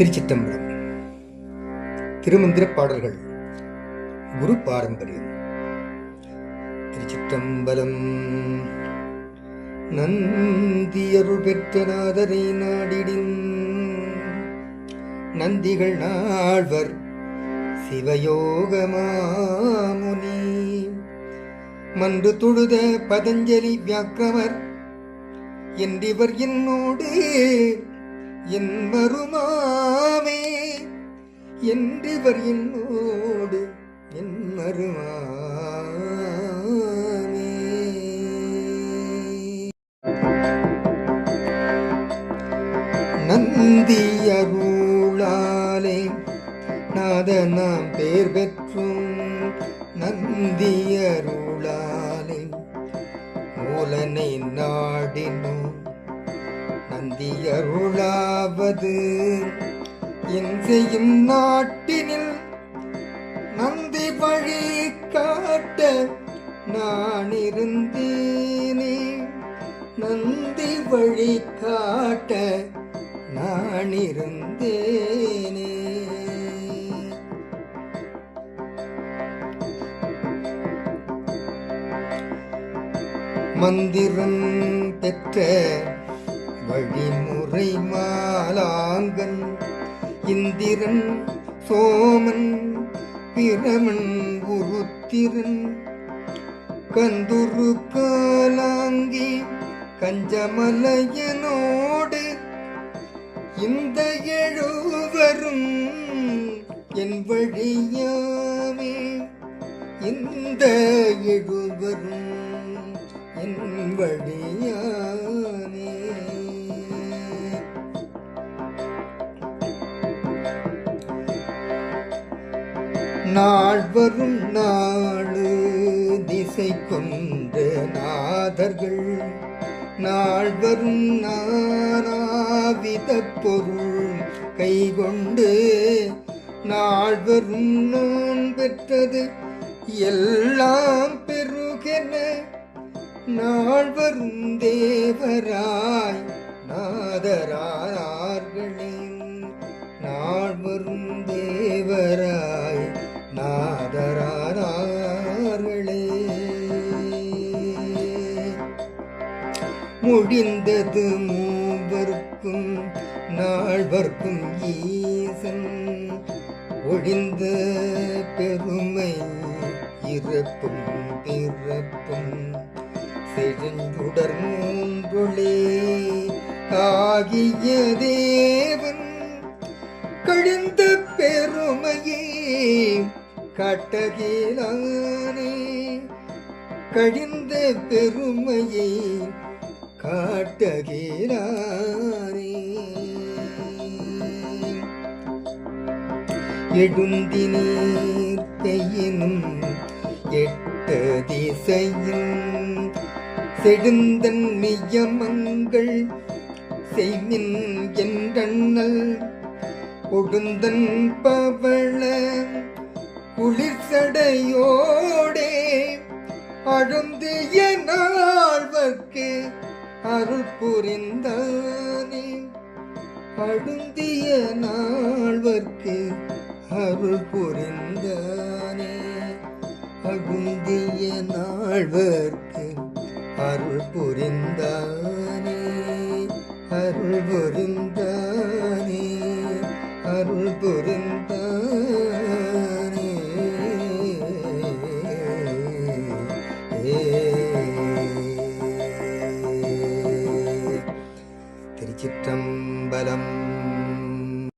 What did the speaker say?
திருச்சிற்றம்பலம் திருமந்திர பாடல்கள் குரு பாரம்பரியம். திருச்சிற்றம்பலம் நந்தியருள் பெற்ற நாதரை நாடிடின் நந்திகள் நாழ்வர் சிவயோகமாமுனி மன்று தொழுத பதஞ்சலி வியாக்கிரவர் என்றிவர் என்னோடு என் மருமாமே என்றிவர் என்னோடு என் மருமாமே. நந்தி அருளாலே நாத நாம் பேர் பெற்றும். நந்தி அருளாலே மூலனை நாடினோம். நந்தி அருளாவது நாட்டினில் நந்தி வழி காட்ட நான் இருந்தேனே நந்தி வழி காட்ட நான் இருந்தேனே மந்திரம் பெற்ற வழிமுறை மாலாங்கன் இந்திரன் சோமன் பிரமன் உருத்திரன். கந்துரு காலாங்கி கஞ்சமலையனோடு இந்த எழுவரும் என் வழியாமே. இந்த எழுவரும் என் வழியாமே. நாள் வரும் நாடு திசை கொண்ட நாதர்கள். நாள் வரும் நானாவித பொருள் கைகொண்டு நாள் வரும் நான் பெற்றது எல்லாம் பெருகென. நாள் வரும் தேவராய் நாதரார்களே நாள் வரும் முடிந்தது மூவர்க்கும் நால்வர்க்கும் ஈசன். ஒழிந்த பெருமை இறப்பும் பிறப்பும் செழுந்துடர் மூன்றொளே ஆகிய தேவன். கழிந்த பெருமையே கட்டகிலானே. கழிந்த பெருமையை காட்டகிலானே எழுந்தினீர் பெய்யினும் எட்டு திசையும் செடுந்தன் நியமங்கள் செய்மின் என்றண்ணல் கொடுந்தன் பவள குளிர்சடையோடே அழுந்திய நாள்வர்க்கு அருள் புரிந்தானே அழுந்திய நாள்வர்க்கு அருள் புரிந்தானே அழுந்திய நாள்வர்க்கு அருள் புரிந்தானே